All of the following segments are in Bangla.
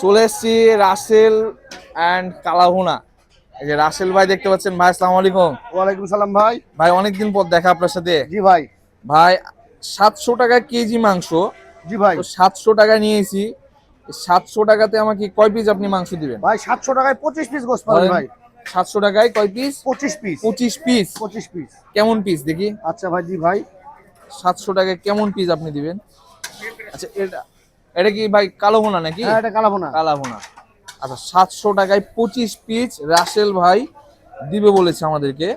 চলে এসেছি রাসেল অ্যান্ড কালাহুনা। এই যে রাসেল ভাই দেখতে পাচ্ছেন। ভাই আসসালামু আলাইকুম। ওয়ালাইকুম সালাম ভাই। ভাই অনেকদিন পর দেখা আপনার সাথে। জি ভাই। ভাই সাতশো টাকা কেজি মাংস। জি ভাই। সাতশো টাকা নিয়েছি। সাতশো টাকাতে আমাকে কয় পিস আপনি মাংস দিবেন? ভাই সাতশো টাকায় পঁচিশ পিস গোস পাবেন ভাই সাতশো টাকায় কয় পিস পঁচিশ পিস পঁচিশ পিস পঁচিশ পিস কেমন পিস দেখি? আচ্ছা ভাই জি ভাই। সাতশো টাকায় কেমন পিস আপনি দিবেন? আচ্ছা এটা এটা কি ভাই কালো ভোনা নাকি? হ্যাঁ এটা কালাবো না কালা ভোনা। আচ্ছা সাতশো টাকায় পঁচিশ পিস রাসেল ভাই দিবে বলেছে আমাদেরকে।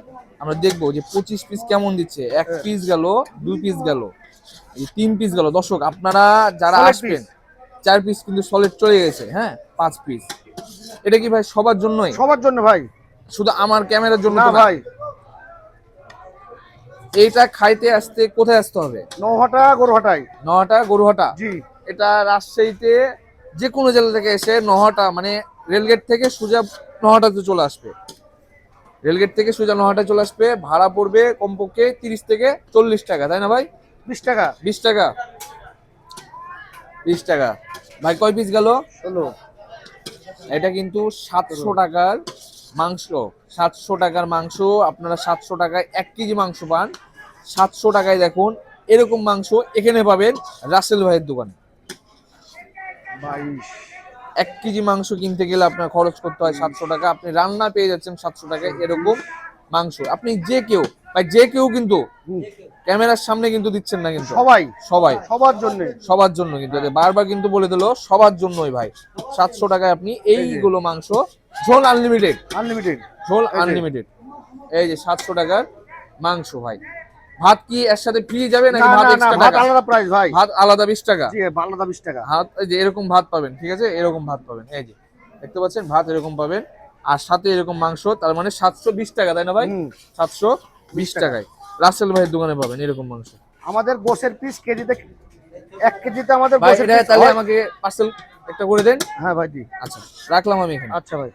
আমরা দেখব যে পঁচিশ পিস কেমন দিচ্ছে। এক পিস গেল দুই পিস গেল তিন পিস গেল। দর্শক আপনারা যারা আসবেন চার পিস কিন্তু সলিড চলে গেছে হ্যাঁ? পাঁচ পিস। এটা কি ভাই সবার জন্যই? সবার জন্য ভাই। শুধু আমার ক্যামেরার জন্য না ভাই। এইটা খাইতে আসতে কোথায় আসতে হবে? নহাটা গরুহাটাই নহাটা গরুহাটা? জি। এটা রাজশাহীতে যে কোনো জেলা থেকে এসে নহাটা মানে রেলগেট থেকে সোজা নহাটাতে চলে আসবে। রেলগেট থেকে সোজা নহাটা চলে আসবে ভাড়া পড়বে কমপক্ষে তিরিশ থেকে চল্লিশ টাকা তাই না ভাই? বিশ টাকা। বিশ টাকা। বিশ টাকা। ভাই কয় পিস গেল? এটা কিন্তু সাতশো টাকার মাংস। সাতশো টাকার মাংস আপনারা সাতশো টাকায় এক কেজি মাংস পান। সাতশো টাকায় দেখুন এরকম মাংস এখানে পাবেন রাসেল ভাইয়ের দোকানে। বাইশ। এক কেজি মাংস কিনতে গেলে আপনার খরচ করতে হয় সাতশো টাকা। আপনি রান্না পেয়ে যাচ্ছেন সাতশো টাকায় এরকম মাংস। আপনি যে কেউ ভাই যে কেউ কিন্তু ক্যামেরার সামনে কিন্তু দিচ্ছেন না কিন্তু। সবাই। সবাই। সবার জন্য। সবার জন্য কিন্তু। বারবার কিন্তু বলে দিল সবার জন্যই ভাই। সাতশো টাকায় আপনি এইগুলো মাংস ঝোল আনলিমিটেড আনলিমিটেড ঝোল আনলিমিটেড এই যে সাতশো টাকার মাংস ভাই। ভাত কি এর সাথে ফ্রি যাবে নাকি ভাত এক্সট্রা ভাত আলাদা প্রাইস ভাই। ভাত আলাদা বিশ টাকা? জি আলাদা বিশ টাকা। ভাত এই যে এরকম ভাত পাবেন ঠিক আছে? এরকম ভাত পাবেন এই যে। দেখতে পাচ্ছেন? ভাত এরকম পাবেন। আর সাথে এরকম মাংস তার মানে সাতশো বিশ টাকা তাই না ভাই? হুম। সাতশো বিশ টাকায়। রাসেল ভাইয়ের দোকানে পাবেন এরকম মাংস। আমাদের গোশের পিস কেজিতে এক কেজিতে আমাদের এটা তাহলে আমাকে পার্সেল একটা করে দেন। হ্যাঁ ভাই জি আচ্ছা রাখলাম আমি এখানে। আচ্ছা ভাই।